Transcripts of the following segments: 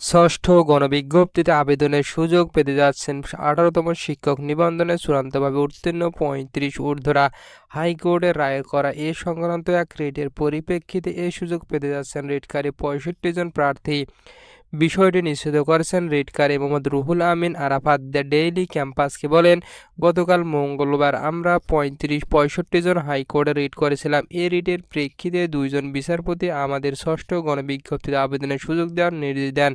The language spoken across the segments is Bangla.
ষষ্ঠ গণবিজ্ঞপ্তিতে আবেদনের সুযোগ পেতে যাচ্ছেন আঠারোতম শিক্ষক নিবন্ধনে চূড়ান্তভাবে উত্তীর্ণ পঁয়ত্রিশ ঊর্ধ্বরা হাইকোর্টের রায়ের করা এ সংক্রান্ত এক রেটের পরিপ্রেক্ষিতে এ সুযোগ পেতে যাচ্ছেন রেটকারী পঁয়ষট্টি জন প্রার্থী। বিষয়টি নিশ্চিত করেছেন রিটকারী মোহাম্মদ রুহুল আমিন আরাফাত দ্য ডেইলি ক্যাম্পাসকে বলেন, গতকাল মঙ্গলবার আমরা পঁয়ত্রিশ পঁয়ষট্টি জন হাইকোর্টে রিট করেছিলাম। এ রিটের প্রেক্ষিতে দুইজন বিচারপতি আমাদের ষষ্ঠ গণবিজ্ঞপ্তিতে আবেদনের সুযোগ দেওয়ার নির্দেশ দেন।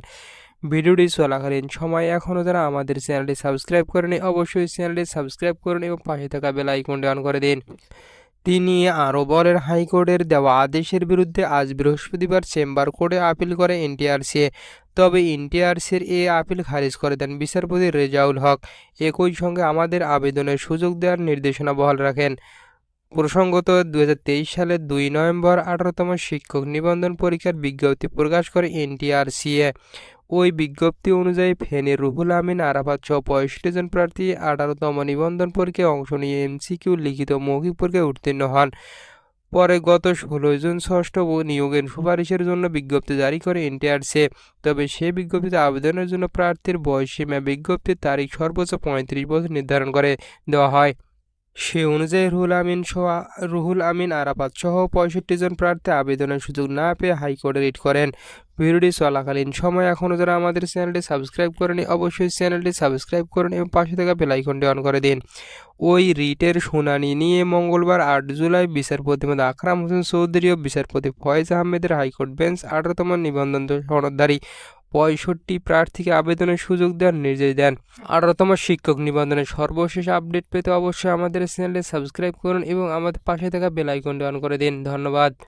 ভিডিওটি চলাকালীন সময় এখনও যারা আমাদের চ্যানেলটি সাবস্ক্রাইব করেনি অবশ্যই চ্যানেলটি সাবস্ক্রাইব করুন এবং পাশে থাকা বেল আইকনটি অন করে দিন। তিনি আরও বলেন, হাইকোর্টের দেওয়া আদেশের বিরুদ্ধে আজ বৃহস্পতিবার চেম্বার কোর্টে আপিল করে এনটিআরসি তবে এনটিআরসির এ আপিল খারিজ করে দেন বিচারপতি রেজাউল হক। একই সঙ্গে আমাদের আবেদনের সুযোগ দেওয়ার নির্দেশনা বহাল রাখেন। প্রসঙ্গত দু হাজার তেইশ সালের দুই নভেম্বর আঠারোতম শিক্ষক নিবন্ধন পরীক্ষার বিজ্ঞপ্তি প্রকাশ করে এনটিআরসিএ। ওই বিজ্ঞপ্তি অনুযায়ী ফেনীর রুহুল আমিন, আরাফাত সহ পঁয়ষট্টি জন প্রার্থী আঠারোতম নিবন্ধন পরীক্ষায় অংশ নিয়ে এমসিকিউ লিখিত মৌখিক পরীক্ষায় উত্তীর্ণ হন। পরে গত ষোলোই জুন ষষ্ঠ নিয়োগের সুপারিশের জন্য বিজ্ঞপ্তি জারি করে এনটিআরসি। তবে সে বিজ্ঞপ্তিতে আবেদনের জন্য প্রার্থীর বয়সীমা বিজ্ঞপ্তির তারিখ সর্বোচ্চ পঁয়ত্রিশ বছর নির্ধারণ করে দেওয়া হয়। সে অনুযায়ী রুহুল আমিন সহ রুহুল আমিন আরাফাত সহ পঁয়ষট্টি জন প্রার্থী আবেদনের সুযোগ না পেয়ে হাইকোর্টে রিট করেন। ভিডিওটি চলাকালীন সময় এখনও যারা আমাদের চ্যানেলটি সাবস্ক্রাইব করেনি, অবশ্যই চ্যানেলটি সাবস্ক্রাইব করুন এবং পাশে থাকা বেলাইকনটি অন করে দিন। ওই রিটের শুনানি নিয়ে মঙ্গলবার আট জুলাই বিচারপতি মধ্যে আকরাম হোসেন চৌধুরী ও বিচারপতি ফয়েজ আহমেদের হাইকোর্ট বেঞ্চ আঠারোতম নিবন্ধন সনদধারী পঁয়ষট্টি প্রার্থীকে আবেদনের সুযোগ দেওয়ার নির্দেশ দেন। আঠারোতম শিক্ষক নিবন্ধনের সর্বশেষ আপডেট পেতে অবশ্যই আমাদের চ্যানেলে সাবস্ক্রাইব করুন এবং আমাদের পাশে থাকা বেলাইকনটি অন করে দিন। ধন্যবাদ।